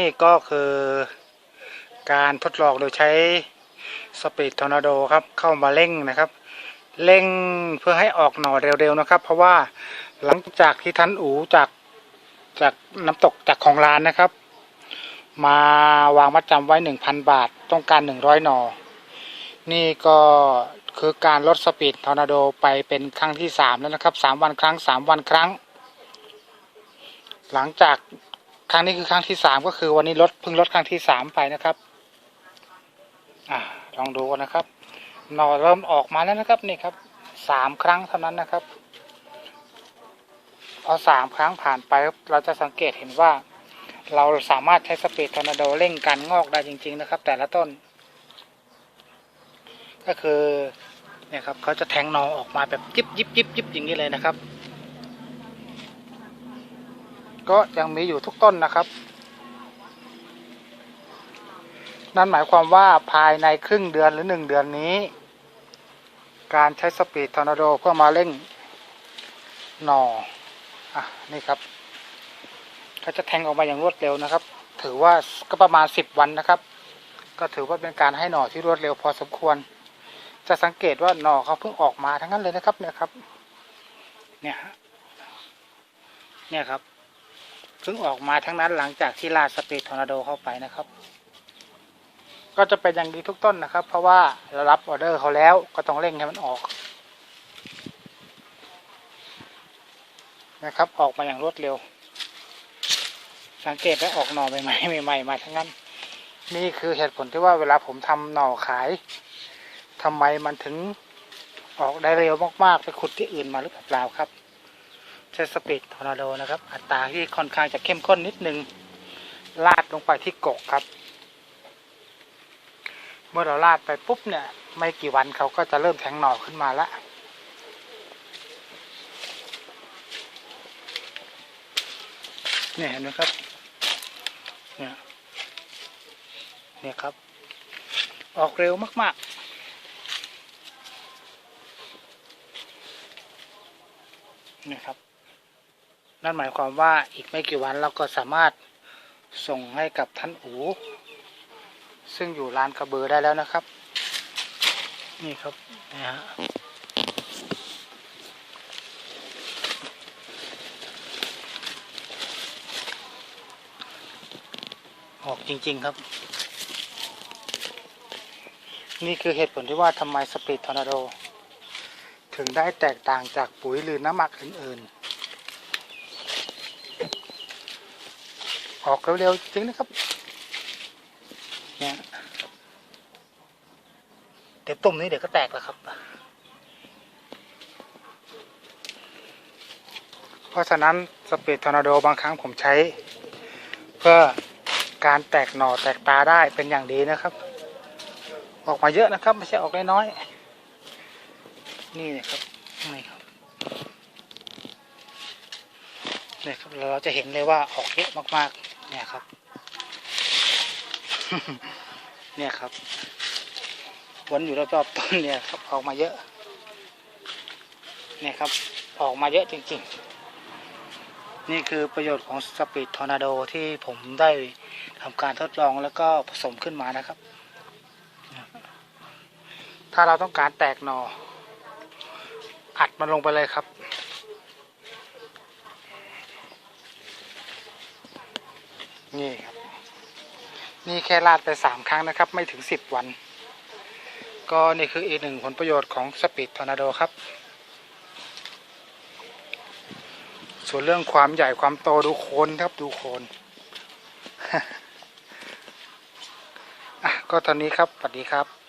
นี่ก็คือการทดลองโดยใช้สปีดทอร์นาโดครับเข้ามาเร่งนะครับ เร่งเพื่อให้ออกหน่อเร็วๆนะครับ เพราะว่าหลังจากที่ท่านอูจากจากน้ำตกจากของร้านนะครับ มาวางมัดจำไว้หนึ่งพันบาทต้องการหนึ่งร้อยหน่อ นี่ก็คือการลดสปีดทอร์นาโดไปเป็นครั้งที่สามแล้วนะครับสามวันครั้งสามวันครั้ง หลังจาก ครั้งนี้คือครั้งที่สามก็คือวันนี้ลดเพิ่งลดครั้งที่สามไปนะครับ อ่าลองดูกันนะครับหน่อเริ่มออกมาแล้วนะครับนี่ครับสามครั้งเท่านั้นนะครับ พอสามครั้งผ่านไปครับเราจะสังเกตเห็นว่า เราสามารถใช้สปีดทอร์นาโดเร่งการงอกได้จริง ๆ นะครับ แต่ละต้น ก็คือเนี่ยครับเขาจะแทงหนอออกมาแบบยิบยิบยิบยิบอย่างนี้เลยนะครับ ก็ยังมีอยู่ทุกต้นนะครับ นั่นหมายความว่าภายในครึ่งเดือนหรือหนึ่งเดือนนี้ การใช้สปีดทอร์นาโดเพื่อมาเร่งหน่ออะนี่ครับเขาจะแทงออกมาอย่างรวดเร็วนะครับ ถือว่าก็ประมาณสิบวันนะครับ ก็ถือว่าเป็นการให้หน่อที่รวดเร็วพอสมควร จะสังเกตว่าหน่อเขาเพิ่งออกมาทั้งนั้นเลยนะครับเนี่ยครับ เนี่ยฮะเนี่ยครับ เพิ่งออกมาทั้งนั้นหลังจากที่ลาสปีดทอร์นาโดเข้าไปนะครับ ก็จะเป็นอย่างนี้ทุกต้นนะครับ เพราะว่าเรารับออเดอร์เขาแล้วก็ต้องเร่งให้มันออก นะครับ ออกมาอย่างรวดเร็ว สังเกตได้ออกหน่อใหม่ๆใหม่ๆมาทั้งนั้น นี่คือเหตุผลที่ว่าเวลาผมทำหน่อขายทำไมมันถึงออกได้เร็วมากๆ ไปขุดที่อื่นมาหรือเปล่าครับ ใช้สปีดทอร์นาโดนะครับ อัตราที่ค่อนข้างจะเข้มข้นนิดนึง ลาดลงไปที่กกครับ เมื่อเราลาดไปปุ๊บเนี่ย ไม่กี่วันเขาก็จะเริ่มแทงหน่อขึ้นมาแล้วเนี่ยเห็นไหมครับ เนี่ยเนี่ยครับ ออกเร็วมากๆนี่ครับ นั่นหมายความว่าอีกไม่กี่วันเราก็สามารถส่งให้กับท่านอูซึ่งอยู่ร้านกระเบือได้แล้วนะครับ นี่ครับนะฮะออกจริง ๆ ครับ นี่คือเหตุผลที่ว่าทำไมสปีดทอร์นาโด ถึงได้แตกต่างจากปุ๋ยหรือน้ำหมักอื่น ๆ ออกเร็วๆจริงนะครับ เนี่ยเดี๋ยวตุ่มนี้เดี๋ยวก็แตกแล้วครับ เพราะฉะนั้นสปีดทอร์นาโดบางครั้งผมใช้ เพื่อการแตกหน่อแตกตาได้เป็นอย่างดีนะครับ ออกมาเยอะนะครับไม่ใช่ออกน้อยๆนี่นะครับนี่ครับนี่ครับเราจะเห็นเลยว่าออกเยอะมากๆ เนี่ยครับ เนี่ยครับ วนอยู่รอบๆต้นเนี่ยครับ ออกมาเยอะ เนี่ยครับ ออกมาเยอะจริงๆ นี่คือประโยชน์ของสปีดทอร์นาโดที่ผมได้ทำการทดลองแล้วก็ผสมขึ้นมานะครับ ถ้าเราต้องการแตกหนออัดมันลงไปเลยครับ นี่ครับ นี่แค่ลาดไปสามครั้งนะครับ ไม่ถึงสิบวัน ก็นี่คืออีกหนึ่งผลประโยชน์ของสปีดทอร์นาโดครับ ส่วนเรื่องความใหญ่ความโตดูโคนครับดูโคนอะก็ตอนนี้ครับสวัสดีครับ